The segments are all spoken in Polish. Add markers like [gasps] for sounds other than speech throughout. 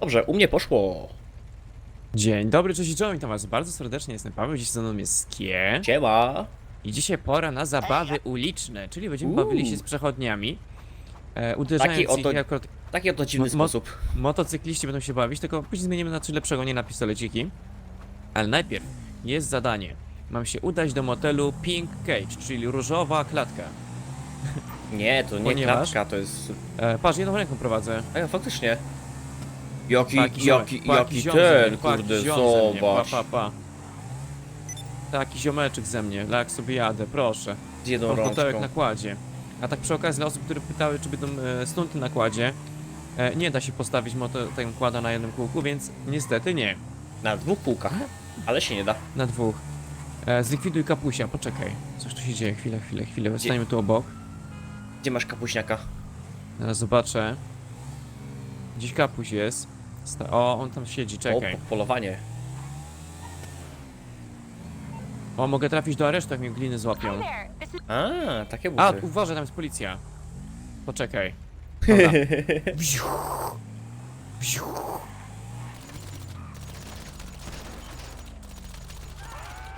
Dobrze, u mnie poszło. Dzień dobry, cześć i czołem, witam was bardzo serdecznie, jestem Paweł, dziś ze mną jest Skie Siema. i dzisiaj pora na zabawy uliczne, czyli będziemy Uuu. bawili się z przechodniami, e, uderzając Taki oto- ich jako Taki oto dziwny Mo- mo- sposób. motocykliści będą się bawić, tylko później zmienimy na coś lepszego, nie na pistoleciki. Ale najpierw jest zadanie. Mam się udać do motelu Pink Cage, czyli różowa klatka. Nie, to nie Ponieważ- klatka, to jest... E, patrz, jedną ręką prowadzę. A ja faktycznie. Jaki, ziomek, jaki, pa, jaki ziom ze ten, mnie, pa, kurde, ziom ze mnie, zobacz. Pa, pa, pa. Taki ziomeczek ze mnie, jak sobie jadę, proszę. Z jedną Mam rączką. na kładzie. A tak przy okazji dla osób, które pytały, czy będą e, stunty na kładzie, e, nie da się postawić moto, tego kłada na jednym kółku, więc niestety nie. Na dwóch półkach. Ale się nie da. Na dwóch. E, zlikwiduj kapusia, poczekaj. Coś tu się dzieje, chwilę, chwilę, chwilę. Stańmy tu obok. Gdzie masz kapuśniaka? Zaraz zobaczę. Gdzieś kapuś jest. Sta o, on tam siedzi, czekaj. O, po- polowanie. O, mogę trafić do aresztu, jak mnie gliny złapią. Hi there. This is A, takie A, buty. uważaj, tam jest policja. Poczekaj. Dobra.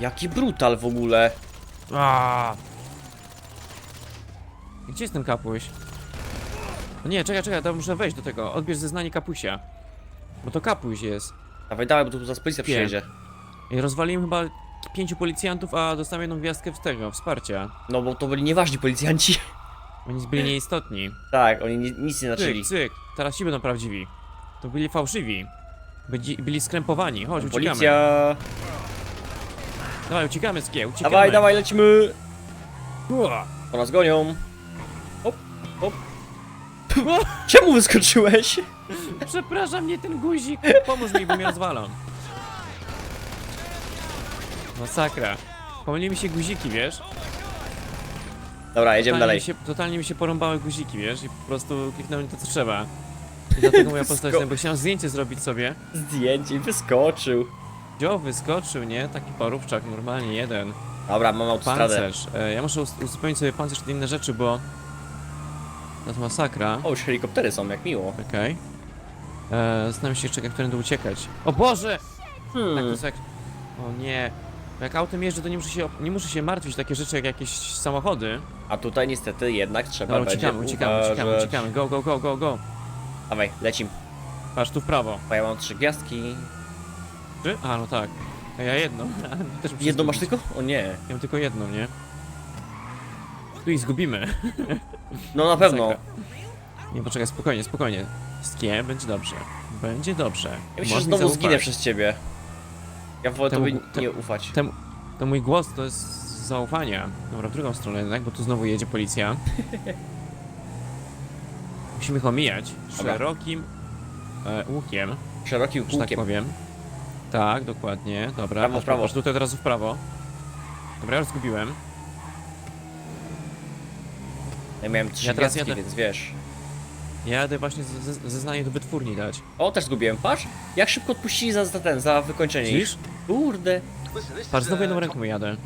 Jaki brutal w ogóle. A. Gdzie jest ten kapuś? No nie, czekaj, czekaj, to muszę wejść do tego. Odbierz zeznanie kapusia. Bo to kapuś jest. Dawaj, dawaj, bo tu zaraz policja Wiem. przyjedzie. I rozwaliłem chyba pięciu policjantów, a dostałem jedną gwiazdkę z tego, wsparcia. No bo to byli nieważni policjanci. Oni byli nieistotni. Tak, oni ni nic nie znaczyli. Cyk, cyk. Teraz ci będą prawdziwi. To byli fałszywi. Byli, byli skrępowani. Chodź, uciekamy. Policja. Dawaj, uciekamy, skie, uciekamy. Dawaj, dawaj, lecimy. Ua. Po nas gonią. Hop, hop. Czemu wyskoczyłeś? Przepraszam, nie ten guzik. Pomóż mi, bo mnie rozwalą. Masakra. Pomyliły mi się guziki, wiesz? Dobra, jedziemy Totalnie dalej. Mi się, totalnie mi się porąbały guziki, wiesz? I po prostu kliknąłem to, co trzeba. I dlatego moja [laughs] postać, Sko- bo chciałem zdjęcie zrobić sobie. Zdjęcie i wyskoczył. Wziął, wyskoczył, nie? Taki parówczak, normalnie jeden. Dobra, mam autostradę. Pancerz. E, ja muszę us- uzupełnić sobie pancerz i inne rzeczy, bo... To jest masakra. O, już helikoptery są, jak miło. Okej. Okay. Zastanawiam się jeszcze, jak którędy uciekać. O Boże! Tak, to Hmm. jest jak... O nie. Jak autem jeżdżę, to nie muszę się, nie muszę się martwić takie rzeczy jak jakieś samochody. A tutaj niestety jednak trzeba Dobra, będzie uciekamy, uciekamy, uciekamy, uważać. uciekamy. Go, go, go, go, go. Dawaj, lecim. Patrz tu w prawo. Bo ja mam trzy gwiazdki. Czy? A, no tak. A ja jedną. [laughs] [laughs] Też muszę Jedną masz zgubić. tylko? O nie. Ja mam tylko jedną, nie? Tu ich zgubimy. No na pewno. Masakra. Nie, poczekaj, spokojnie, spokojnie. Skie, będzie dobrze. Będzie dobrze. Ja myślę, że mi znowu zaufać. zginę przez ciebie. Ja wolę Temu- tobie te- nie ufać. Ten, to mój głos to jest z zaufania. Dobra, w drugą stronę jednak, bo tu znowu jedzie policja. [laughs] Musimy ich omijać Dobra. szerokim e, łukiem, Szerokim że tak kółkiem. powiem. Tak, dokładnie. Dobra, Prawo, prawo. patrz tutaj od razu w prawo. Dobra, ja już zgubiłem. Ja miałem trzy Ja teraz gwiazdki, jadę. więc wiesz. Ja jadę właśnie ze- ze- zeznanie do wytwórni dać. O, też zgubiłem. Patrz, jak szybko odpuścili za, za ten, za wykończenie ich. Widzisz? Kurde. Patrz, znowu jedną ręką jadę.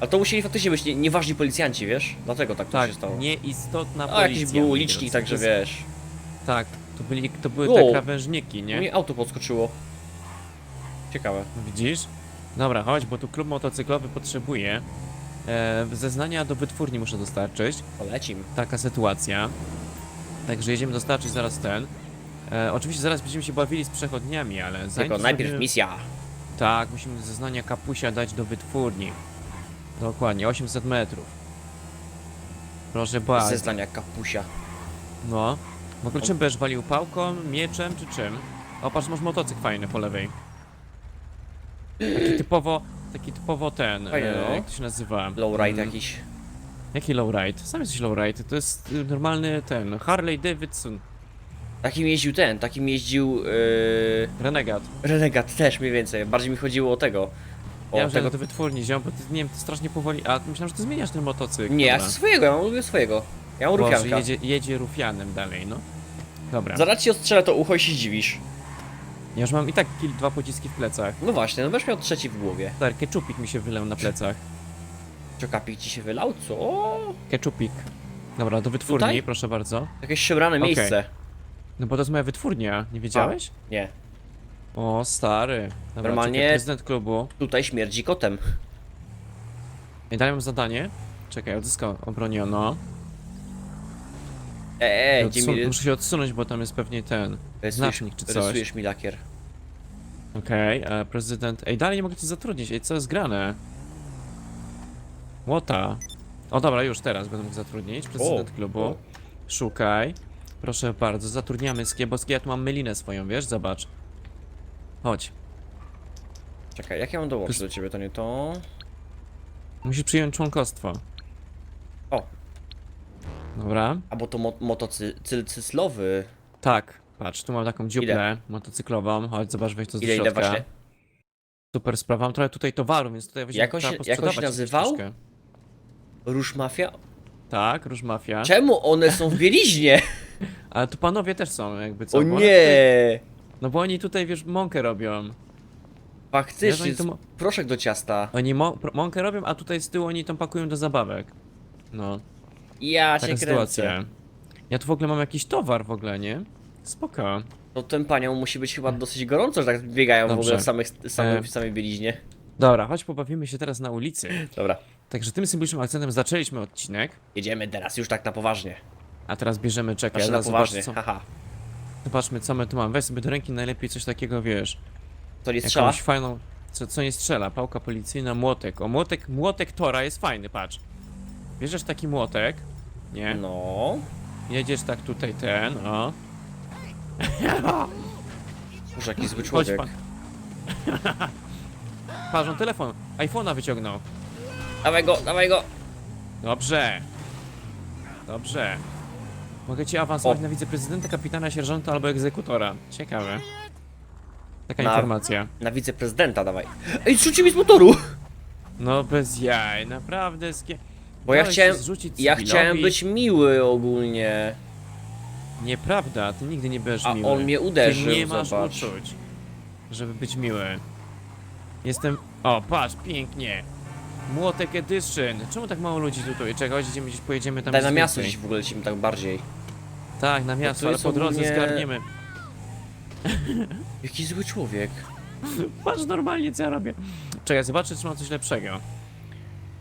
Ale to musieli faktycznie być nie, nieważni policjanci, wiesz? Dlatego tak, to Tak, się stało. nieistotna A policja. jakiś był licznik, To także jest- wiesz. Tak, to, byli, to były te krawężniki, nie? Mnie auto podskoczyło. Ciekawe. Widzisz? Dobra, chodź, bo tu klub motocyklowy potrzebuje. E, zeznania do wytwórni muszę dostarczyć. Polecim. Taka sytuacja. Także jedziemy dostarczyć zaraz ten. E, oczywiście zaraz będziemy się bawili z przechodniami, ale zanim Tylko to najpierw zrobimy- misja. Tak, musimy zeznania kapusia dać do wytwórni. Dokładnie, 800 metrów. Proszę bardzo. Zeznania kapusia. No. W ogóle czym będziesz walił? Pałką, mieczem czy czym? O, patrz, masz motocykl fajny po lewej. Taki typowo, taki typowo ten, Fajny, e, no. jak to się nazywa? Lowride Mm, jakiś. Jaki lowride? Sam jesteś lowride, to jest y, normalny ten, Harley Davidson, Takim jeździł ten, takim jeździł yy, renegat. Renegat też mniej więcej. Bardziej mi chodziło o tego. O Ja tego. tego... do wytwórni ziom, bo ty, nie wiem, ty strasznie powoli, a myślałem, że ty zmieniasz ten motocykl. Nie, ja chcę swojego, ja mam lubię swojego. Ja mam Boże, rufianka. jedzie, jedzie rufianem dalej, no. Dobra, Zaraz ci odstrzelę to ucho i się zdziwisz. ja już mam i tak kil, dwa pociski w plecach. No właśnie, no będziesz miał trzeci w głowie. Tak, keczupik mi się wylał na plecach. Czokapik ci się wylał? Co? Keczupik. Dobra, do wytwórni, Tutaj? proszę bardzo. Jakieś szemrane Okej. miejsce. No bo to jest moja wytwórnia, nie wiedziałeś? Nie. O, stary. Dobra, Normalnie- czekaj, prezydent klubu. Tutaj śmierdzi kotem. Dalej mam zadanie. Czekaj, odzyskał obroniono. Eee, gdzie mi... Muszę się odsunąć, bo tam jest pewnie ten rysujesz, znacznik czy coś. rysujesz mi lakier. Okej, e, prezydent. Ej, dalej nie mogę cię zatrudnić. Ej, co jest grane? Łota. O dobra, już teraz będę mógł zatrudnić. Prezydent O, klubu. o. Szukaj. Proszę bardzo, zatrudniamy Skiebowski. Ja tu mam mylinę swoją, wiesz? Zobacz. Chodź. Czekaj, jak ja mam dołączyć do ciebie, to nie to... Musisz przyjąć członkostwo. O. Dobra. Albo to mo motocykl cyslowy. Tak. Patrz, tu mam taką dziuplę motocyklową. Chodź, zobacz, weź to z Ile, ile środka. właśnie? Super sprawa. Mam trochę tutaj towaru, więc tutaj weźmiemy Jak on się- trzeba jak on się posprzedawać nazywał? troszkę. Róż Mafia? Tak, Róż Mafia. Czemu one są w bieliźnie? Ale tu panowie też są, jakby co. O bo one Tutaj, nie! no bo oni tutaj, wiesz, mąkę robią. Faktycznie, Wiesz, oni to mo- proszek do ciasta. Oni pro- mąkę robią, a tutaj z tyłu oni tą pakują do zabawek. No, Ja cię taka kręcę. sytuacja. Ja tu w ogóle mam jakiś towar w ogóle, nie? Spoko. To tym paniom musi być chyba dosyć gorąco, że tak biegają w Dobrze. ogóle w samych, samej, E. w samej bieliźnie. Dobra, chodź pobawimy się teraz na ulicy. Dobra, Także tym symbolicznym akcentem zaczęliśmy odcinek, jedziemy teraz, już tak na poważnie. a teraz bierzemy czekaj, Znaczy na zaraz zobacz, poważnie, co, haha. zobaczmy co my tu mamy. Weź sobie do ręki najlepiej coś takiego, wiesz, To nie strzela? jakąś fajną, co, co nie strzela, pałka policyjna, młotek. O, młotek, młotek Tora jest fajny, patrz. Bierzesz taki młotek, nie? No. Jedziesz tak tutaj ten, o. [laughs] Może jakiś zły Chodź człowiek. pan. [laughs] Patrz, on telefon, iPhone'a wyciągnął. Dawaj go, dawaj go! Dobrze. Dobrze. Mogę cię awansować O. na wiceprezydenta, kapitana, sierżanta albo egzekutora. Ciekawe. Taka Na- informacja. Na wiceprezydenta dawaj. Ej, zrzuci mi z motoru! No bez jaj, naprawdę skie... Bo ja Dałeś chciałem, zrzucić ja cywilowi. chciałem być miły ogólnie. Nieprawda, ty nigdy nie będziesz A miły. on mnie uderzył, Ty nie masz zobacz. uczuć, żeby być miły. Jestem... O, patrz, pięknie. Młotek Edition. Czemu tak mało ludzi tutaj? Czekaj, chodź, idziemy gdzieś, pojedziemy tam Daj gdzieś na miasto więcej. gdzieś w ogóle lecimy tak bardziej. Tak, na miasto, to ale jest po drodze ogólnie- zgarniemy. Jaki zły człowiek. [laughs] Patrz normalnie co ja robię. Czekaj, zobaczę czy mam coś lepszego.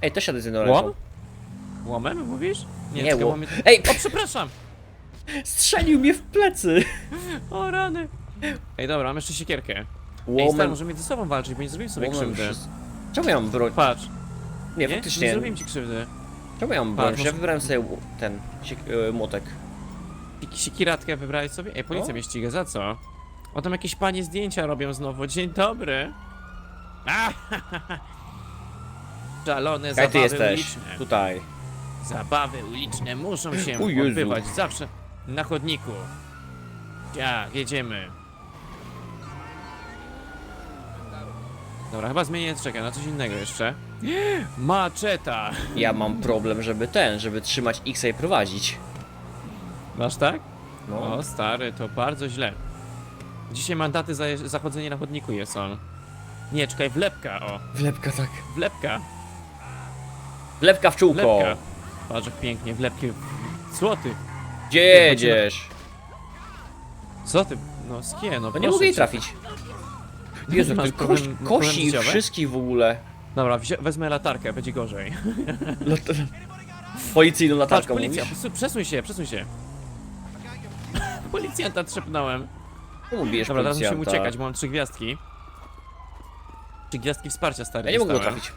Ej, też jadę z jedną Łom? Łomem mówisz? Nie, czekaj, łom. łomie- Ej, O, przepraszam! [laughs] strzelił mnie w plecy! O rany! Ej, dobra, mam jeszcze siekierkę. Ej, stary, Łomem, możemy ze sobą walczyć, bo nie zrobimy sobie łomem krzywdy. przez... Czemu ja mam broń? Patrz, Nie, nie? faktycznie. Nie zrobimy ci krzywdy. Czemu ja mam? Patrz, Przecież Ja może- wybrałem sobie ł- ten siek- e, młotek. Sik- Sikiratkę wybrałeś sobie? Ej, policja No. mnie ściga, za co? O, tam jakieś panie zdjęcia robią znowu. Dzień dobry. A, [laughs] Szalone Jak zabawy ty jesteś? uliczne. Tutaj. Zabawy uliczne muszą [gasps] się O Jezu. odbywać zawsze na chodniku. Tak, jedziemy. Dobra, chyba zmienię, czekaj, na coś innego jeszcze. Maczeta! Ja mam problem, żeby ten, żeby trzymać X i prowadzić. Masz tak? No. O, stary, to bardzo źle. Dzisiaj mandaty za zachodzenie na chodniku je są. Nie, czekaj, wlepka, o. Wlepka tak. Wlepka, Wlepka w czółko. wlepka. Patrz jak pięknie, wlepki. Złoty. Gdzie jedziesz? Co ty? No, skie, no No nie mogę jej trafić. Jezu, ty koś, kosi wszystkich w ogóle. Dobra, wezmę latarkę, będzie gorzej. [laughs] Policyjną Patrz, latarką policja, mówisz? przesu- przesuń się, przesuń się. [laughs] Policjanta trzepnąłem. Czemu bijesz Dobra, teraz musimy uciekać, bo mam trzy gwiazdki. Trzy gwiazdki wsparcia, stary. Ja nie mogę go trafić.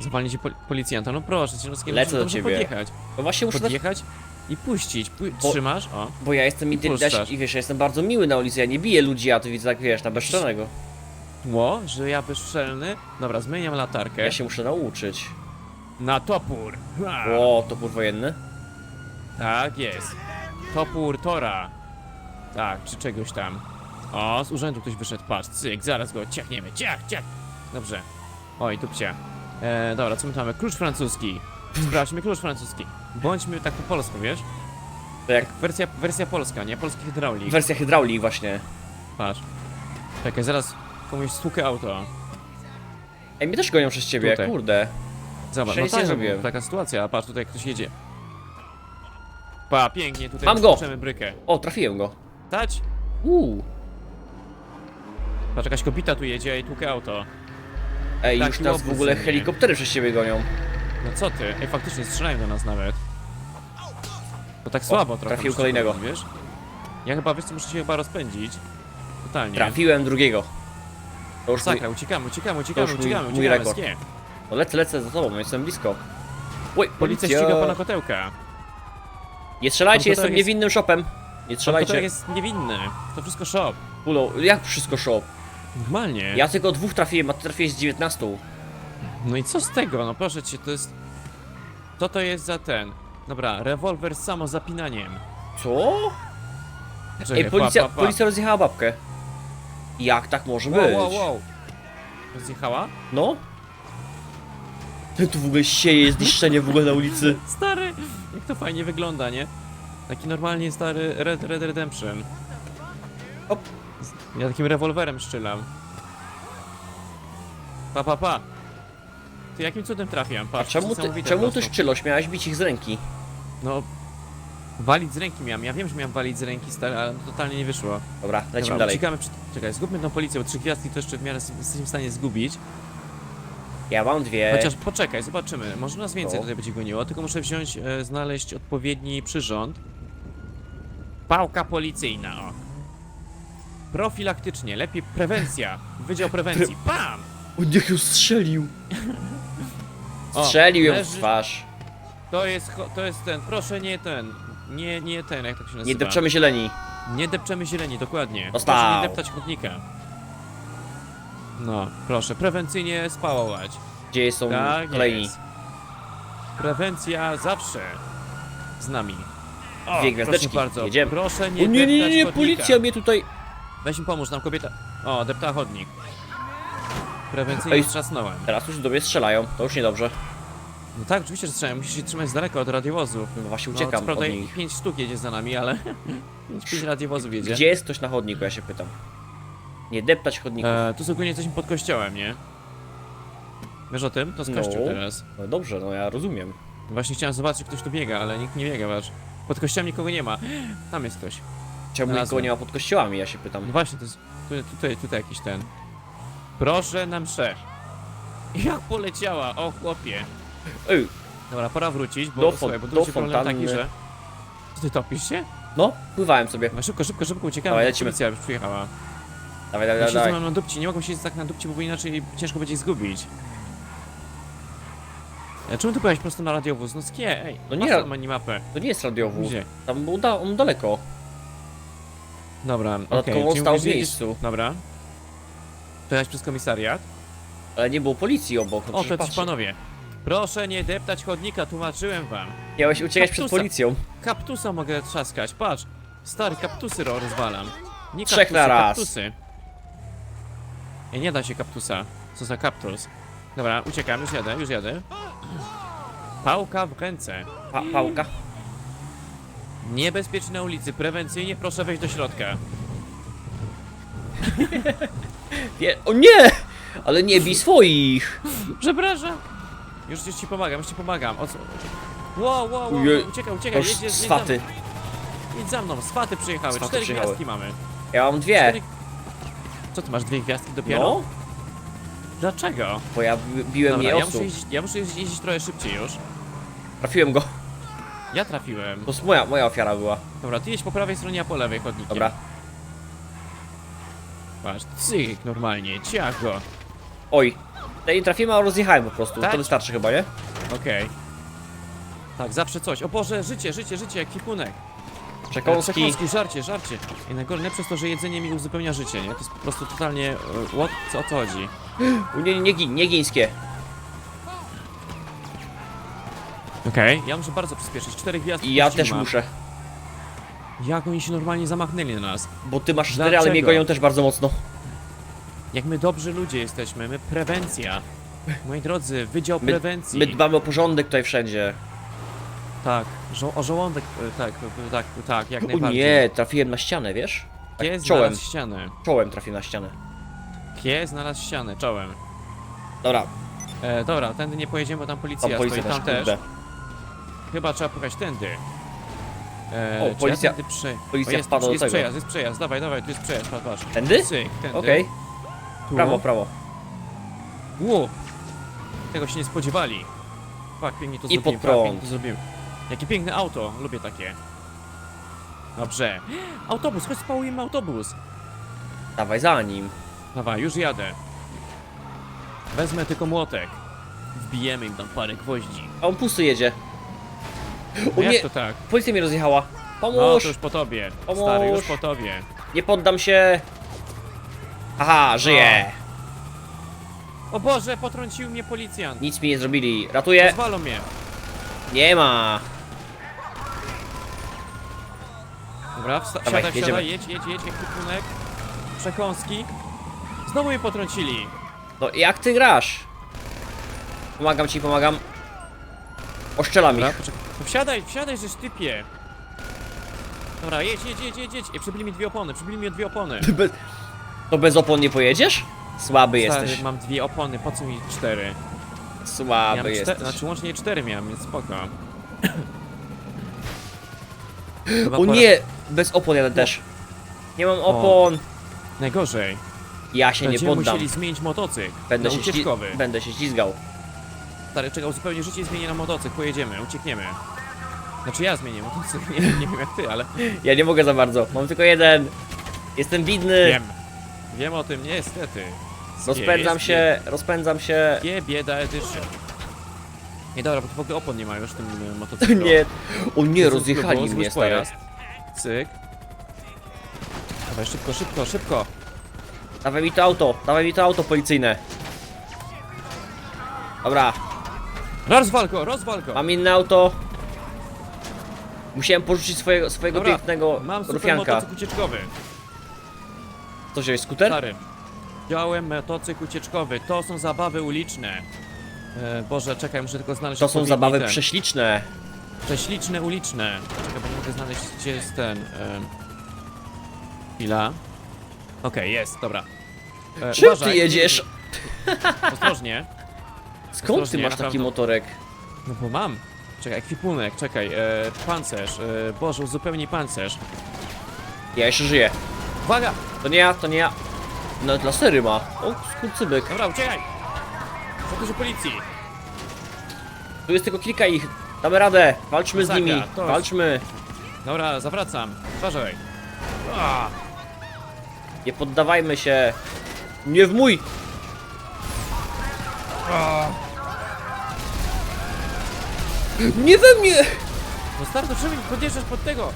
Zawalnie ci pol policjanta, no proszę cię, no z kim Lecę do ciebie. podjechać. No właśnie muszę Podjechać i puścić. Pu Bo- Trzymasz, o. bo ja jestem puszczasz. i wiesz, ja jestem bardzo miły na ulicy, ja nie biję ludzi, a ty widzę tak wiesz, na bezczelnego. Tło, że ja bezczelny. Dobra, zmieniam latarkę. Ja się muszę nauczyć. Na topór. Ha! O, topór wojenny? Tak jest. Topór Tora. Tak, czy czegoś tam. O, z urzędu ktoś wyszedł, patrz, cyk, zaraz go ciachniemy, ciach, ciach. Dobrze. Oj, tu pcia. E, dobra, co my tu mamy? Klucz francuski. Sprawdźmy klucz francuski. Bądźmy tak po polsku, wiesz? To jak Wersja, wersja polska, nie? Polski hydraulik. wersja hydraulii właśnie. Patrz. Czekaj, zaraz komuś stłukę auto. Ej, mnie też gonią przez ciebie, Tutaj. kurde. Zobacz, Jeszcze no nic nie tak, zrobiłem. taka sytuacja, a patrz, tutaj ktoś jedzie. Pa, pięknie, tutaj Mam go! brykę. O, trafiłem go. Stać? Uuu. Patrz, jakaś kobita tu jedzie i tłukę auto. Ej, Taki już nas w łobuz ogóle helikoptery przez ciebie gonią. No co ty? Ej, faktycznie strzelają do nas nawet. To tak słabo trochę. trafił kolejnego. Wiesz? Ja chyba, wiesz co, muszę się chyba rozpędzić. Totalnie. Trafiłem drugiego. To już mój... Sakra, uciekamy, uciekamy, uciekamy, już mój- uciekamy, mój uciekamy, rekord. skie. No lecę, lecę za tobą, jestem blisko. Oj, Policja ściga pana kotełka. Nie strzelajcie, Pan jestem jest- niewinnym shopem. Nie Pan strzelajcie. kotełek jest niewinny. To wszystko shop. Pulo, jak wszystko shop? Normalnie. Ja tylko dwóch trafiłem, a ty trafiłeś z 19. No i co z tego? No proszę cię, to jest... Co to jest za ten? Dobra, rewolwer z samozapinaniem. Co? Czekaj, Ej, policja, pa, pa, pa. policja rozjechała babkę. Jak tak może być? Wow, wow, wow. Rozjechała? No? Tu w ogóle sieje zniszczenie w ogóle na ulicy. [laughs] Stary! Jak to fajnie wygląda, nie? Taki normalnie stary Red Red Redemption. Hop. Ja takim rewolwerem strzelam. Pa, pa, pa. Ty jakim cudem trafiam? A Patrz, czemu ty, niesamowite czemu ty prostu. szczyloś? Miałeś bić ich z ręki. No... Walić z ręki miałem. Ja wiem, że miałem walić z ręki, stary, ale totalnie nie wyszło. Dobra, lecimy Dobra, dalej. Uciekamy przed... Czekaj, zgubmy tą policję, bo trzy gwiazdki to jeszcze w miarę jesteśmy w stanie zgubić. Ja mam dwie. Chociaż poczekaj, zobaczymy. Może nas więcej tutaj będzie goniło, tylko muszę wziąć, e, znaleźć odpowiedni przyrząd. Pałka policyjna, o. Profilaktycznie, lepiej prewencja. Wydział prewencji. Pam! O, niech ją strzelił. [laughs] O, Strzelił ją w leży- twarz. To jest, cho- to jest ten, proszę nie ten. Nie, nie ten, jak to się nazywa. Nie depczemy zieleni. Nie depczemy zieleni, dokładnie. Dostał. Proszę nie deptać chodnika. No, proszę, prewencyjnie spałować. Gdzie są Tak kolejni? jest. Prewencja zawsze z nami. O, Dwie gwiazdeczki. proszę bardzo. Jedziemy. Proszę O nie nie, nie, nie, deptać nie, chodnika. policja mnie tutaj... Weź mi pomóż, nam kobieta... O, depta chodnik. Prewencyjnie Ej. wstrzasnąłem. Teraz już do mnie strzelają, to już niedobrze. No tak, oczywiście, że strzelają. Musisz się trzymać z daleka od radiowozów. No właśnie No, uciekam co prawda od nich. 5 sztuk jedzie za nami, ale... [laughs] 5 radiowozów jedzie. Gdzie jest ktoś na chodniku, ja się pytam. Nie deptać chodników. E, tu zupełnie jesteśmy pod kościołem, nie? Wiesz o tym? To jest No. kościół teraz. No dobrze, no ja rozumiem. Właśnie chciałem zobaczyć, ktoś tu biega, ale nikt nie biega, patrz. Pod kościołem nikogo nie ma. [gasps] Tam jest ktoś. Czemu Znalazłem. nikogo nie ma pod kościołami, ja się No pytam. właśnie, to jest... Tutaj, tutaj, tutaj jakiś ten. Proszę na mszę. [laughs] Jak poleciała, o chłopie. Ej, Dobra, pora wrócić, bo Do fon- słuchaj, bo tu do będzie problem taki, że... Co ty topisz się? no, pływałem sobie. No szybko, szybko, szybko uciekamy, Dawaj, bo lecimy. policja już przyjechała. Dawaj, dawaj, Ja dawaj. się dawaj. mam na dupci, nie mogą siedzieć tak na dupci, bo inaczej ciężko będzie ich zgubić. E, Czemu ty pojechałeś prosto na radiowóz? No skie, ej, No no nie, nie ma minimapę. To nie jest radiowóz. Gdzie? Tam był da on daleko. Dobra, okej. Dodatkowo czyli stał mówisz, w miejscu. Dobra. Pojechałeś przez komisariat? Ale nie było policji obok. No O, to przecież patrz. panowie. Proszę nie deptać chodnika, tłumaczyłem wam. Miałeś uciekać przed policją. Kaptusa mogę trzaskać, patrz. Stary, kaptusy ro- rozwalam. Nie Trzech kaktusy, na raz. kaptusy. Ej, nie da się kaptusa. Co za kaptus? Dobra, uciekam, już jadę, już jadę. [clears throat] Pałka w ręce. Pa pałka. Niebezpieczny na ulicy, prewencyjnie proszę wejść do środka. [laughs] Wie o nie! Ale nie bij swoich! Przepraszam. Już, już ci pomagam, już ci pomagam. O co? Wow, wow, wow, uciekaj, uciekaj, już jedź, jedź, z jedź za mną. Swaty przyjechały, Swaty cztery przyjechały. gwiazdki mamy. Ja mam dwie. Cztery... Co, ty masz dwie gwiazdki dopiero? No, Dlaczego? bo ja bi- biłem Dobra, nie ja osób. muszę, jeździć, ja muszę jeździć, jeździć trochę szybciej już. Trafiłem go. Ja trafiłem. To jest moja, moja ofiara była. Dobra, ty jedź po prawej stronie, a po lewej chodnikiem. Dobra. Patrz, cyk, normalnie, ciach go. Oj. Nie trafiłem, a rozjechałem po prostu. Tak? To wystarczy chyba, nie? Okej. Tak, zawsze coś. O Boże, życie, życie, życie, ekwipunek. Przekąski. Przekąski, żarcie, żarcie. I najgorsze przez to, że jedzenie mi uzupełnia życie, nie? To jest po prostu totalnie... e, What? Co, o co chodzi? U, Nie, nie, gin, nie gińskie. Okej. Ja muszę bardzo przyspieszyć. Cztery gwiazdki I ja też muszę. Jak oni się normalnie zamachnęli na nas. Bo ty masz cztery, ale mnie Dlaczego? gonią też bardzo mocno. Jak my dobrzy ludzie jesteśmy, my prewencja. Moi drodzy, Wydział My- Prewencji. My dbamy o porządek tutaj wszędzie. Tak, żo o żołądek, e, tak, e, tak, tak, jak O najbardziej. nie, trafiłem na ścianę, wiesz? Tak Kie czołem. znalazł ścianę. Czołem trafiłem na ścianę. Kie znalazł ścianę, czołem. Dobra, E, dobra, tędy nie pojedziemy, bo tam policja, tam policja stoi, tam też. kurde. Chyba trzeba pojechać tędy. E, O, czy policja- ja tędy prze... policja o, jest, wpadła do jest tego. przejazd, jest przejazd, dawaj, dawaj, tu jest przejazd, patrz, patrz. Tędy? Cyk, tędy. Okej, Tu. prawo, prawo. Ło! Tego się nie spodziewali. Fak, pięknie to I zrobiłem, pod fak, prąd. pięknie to zrobiłem. Jakie piękne auto, lubię takie. Dobrze. Autobus, chodź spałujemy autobus. Dawaj za nim. Dawaj, już jadę. Wezmę tylko młotek. Wbijemy im tam parę gwoździ. A on pusty jedzie. O No nie, jak to tak? policja mnie rozjechała. No Pomóż! to już po tobie. Pomóż. Stary, już po tobie. Nie poddam się. Aha, żyję. O Boże, potrącił mnie policjant. Nic mi nie zrobili. Ratuję. Rozwalą mnie. Nie ma. Dobra, wsta- Dawaj, wsiadaj, jedziemy. wsiadaj, jedź, jedź, jedź, ekwipunek. Przekąski. Znowu mnie potrącili. No jak ty grasz? Pomagam ci, pomagam. Oszczelam ich. No wsiadaj, wsiadaj, żeś typie. Dobra, jedź, jedź, jedź, jedź, jedź. Przybili mi dwie opony, przybili mi dwie opony. Bez... To bez opon nie pojedziesz? Słaby Stary, jesteś. mam dwie opony, po co mi cztery? Słaby Miałem cztery, jesteś. znaczy łącznie cztery miałem, więc spoko. [clears throat] Chyba O pora- nie! Bez opon jadę też. Nie mam opon. Najgorzej. Ja się nie Będziemy poddam. musieli zmienić motocykl. Będę na się, śli... ucieczkowy. Będę się ślizgał. Stary, czekał zupełnie życie i zmienię na motocykl, pojedziemy, uciekniemy. Znaczy ja zmienię motocykl, nie, [laughs] nie wiem jak ty, ale Ja nie mogę za bardzo. Mam tylko jeden. Jestem widny. wiem. Wiem o tym, niestety. Rozpędzam się, rozpędzam się. Nie, bieda edition. Nie dobra, bo tu w ogóle opon nie ma już w tym e, motocyklu. [laughs] Nie. O nie, rozjechali mnie, stary. pojazd. Cyk. Dawaj, szybko, szybko, szybko. Dawaj mi to auto, dawaj mi to auto policyjne. Dobra, Rozwal go, rozwal go. mam inne auto. Musiałem porzucić swojego, swojego Dobra, pięknego Mam super rufianka. motocykl ucieczkowy. Co wziąłeś, skuter? Stary. Wziąłem motocykl ucieczkowy. To są zabawy uliczne. E, Boże, czekaj, muszę tylko znaleźć To są odpowiedni zabawy ten. prześliczne. Prześliczne uliczne. Czekaj, bo nie mogę znaleźć, gdzie jest ten. E... Chwila. Okej, jest, dobra. E, Czym ty uważaj. jedziesz? [laughs] Ostrożnie. Skąd ty Ostrożnie, masz taki naprawdę. motorek? No bo mam. Czekaj, ekwipunek, czekaj, e, pancerz. E, Boże, uzupełnij pancerz. Ja jeszcze żyję. Uwaga! To nie ja, to nie ja. Nawet lasery ma. O, skurcybyk. Dobra, uciekaj! Za dużo policji. Tu jest tylko kilka ich. Damy radę. Walczmy z Masakra, nimi. to jest- Walczmy. Dobra, zawracam. Uważaj. A, Nie poddawajmy się. Nie w mój. Nie we mnie! no stary, to czemu podjeżdżasz pod tego?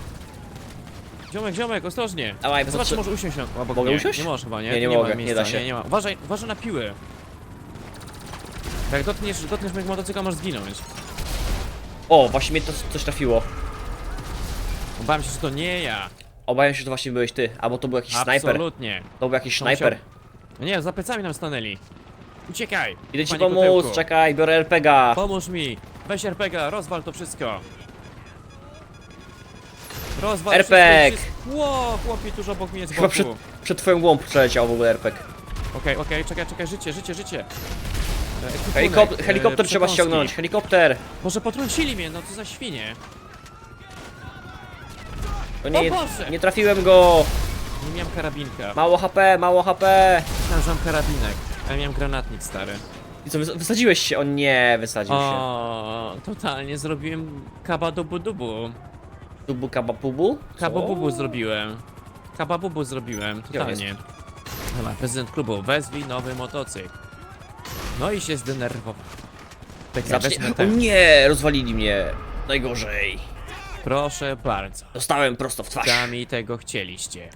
Ziomek, ziomek, ostrożnie. Dawaj, bo Zobacz, czy trze- może usiąść na... Obok Mogę nie, usiąść? Nie możesz chyba, nie? Nie, nie mogę, ma nie miejsca, da się. Nie, nie ma. Uważaj, uważaj na piły. Jak dotkniesz, dotkniesz mojego motocykla, możesz zginąć. O, właśnie mnie to coś trafiło. Obawiam się, że to nie ja. Obawiam się, że to właśnie byłeś ty. Albo to był jakiś snajper. Absolutnie. To był jakiś To snajper. No nie, za plecami nam stanęli. Uciekaj. Idę ci panie pomóc, kotełku. czekaj, biorę RPGa. Pomóż mi! Weź RPGa, rozwal to wszystko! Rozwal wszystko. Ło, chłopie tuż obok mnie z Chyba boku. przed, Okej, przed twoją głową przeleciał w ogóle RPG. okej, czekaj, czekaj, życie, życie, życie. E, ekwipunek, Helikop e, helikopter trzeba ściągnąć, helikopter. Może potrącili mnie, no co za świnie. O nie, O nie trafiłem go. Nie miałem karabinka. Mało HP, mało HP. Myślałem, że mam karabinek. A ja miałem granatnik stary. I co, wys- wysadziłeś się? O nie, wysadził się. O, totalnie zrobiłem kabadubu dubu. Tubu kabapubu? Co? Kababubu zrobiłem. Kababubu zrobiłem, totalnie. Dobra, prezydent klubu, wezwij nowy motocykl. No i się zdenerwował. Tak, Zacznie... wezmę O ten. nie, rozwalili mnie. Najgorzej. Proszę bardzo. Dostałem prosto w twarz. Sami tego chcieliście.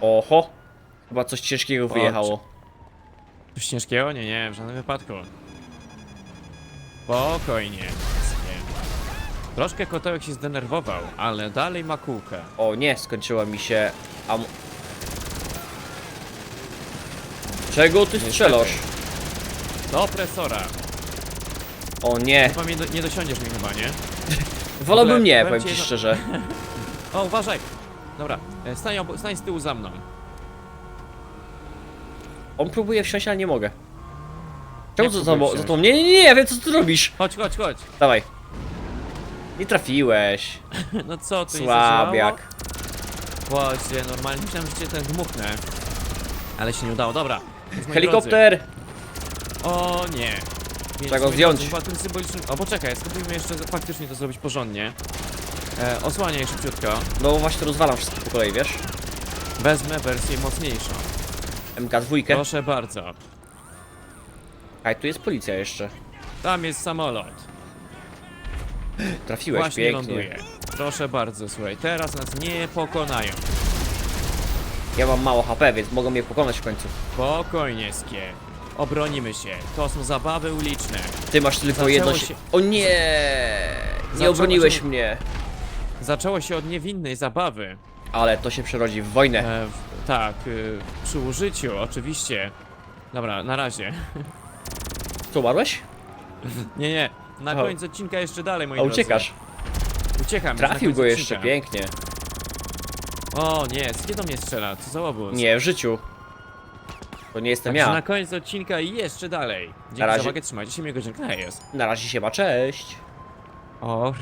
Oho. Chyba coś ciężkiego Patrz. wyjechało. Coś ciężkiego? Nie, nie, w żadnym wypadku. Spokojnie. Troszkę kotełek się zdenerwował, ale dalej ma kółkę. O nie, skończyła mi się am... Czego ty strzelasz? Do opresora. O nie, Chyba mnie do, nie dosiądziesz mi chyba, nie? [laughs] wolałbym nie, powiem powiem ci ci jedno- szczerze. [laughs] O, uważaj! Dobra, e, stań, obo- stań z tyłu za mną. On próbuje wsiąść, ale nie mogę. Czemu Jak za próbuje tobą? Za wsiąść? tobą? Nie, nie, nie, ja wiem co ty robisz. Chodź, chodź, chodź. Dawaj. Nie trafiłeś. [laughs] No co, nie Słabiak. Właśnie, normalnie myślałem, że cię ten dmuchnę. Ale się nie udało, dobra. Więc, moi Helikopter! Drodzy, o nie. Więc, Trzeba go moi zdjąć. drodzy, Chyba tym symbolicznym... O, poczekaj, spróbujmy jeszcze faktycznie to zrobić porządnie. E, osłaniaj szybciutko. No właśnie rozwalam wszystko po kolei, wiesz? Wezmę wersję mocniejszą. MK2. Proszę bardzo. A tu jest policja jeszcze. Tam jest samolot. Trafiłeś Właśnie pięknie. ląduje. Proszę bardzo, słuchaj, teraz nas nie pokonają. Ja mam mało HP, więc mogą mnie pokonać w końcu. Spokojnie, skie. Obronimy się. To są zabawy uliczne. Ty masz tylko Zaczęło jedno... Się... O nie! Nie Zaczęło obroniłeś się- mnie. Zaczęło się od niewinnej zabawy. Ale to się przerodzi w wojnę. E, w, tak, y, przy użyciu, oczywiście. Dobra, na razie. [laughs] Co, umarłeś? Nie, nie. Na O. koniec odcinka jeszcze dalej, moi A drodzy. uciekasz. Uciekam. już na Trafił koniec go jeszcze, odcinka. pięknie. O nie, skie do mnie strzela, co za łobuz. Nie, w życiu. To nie jestem Także na ja. koniec odcinka i jeszcze dalej. Dzięki Na razie. za uwagę, trzymajcie się, miłego dziękuję. Jest. Na razie się ma, cześć. O,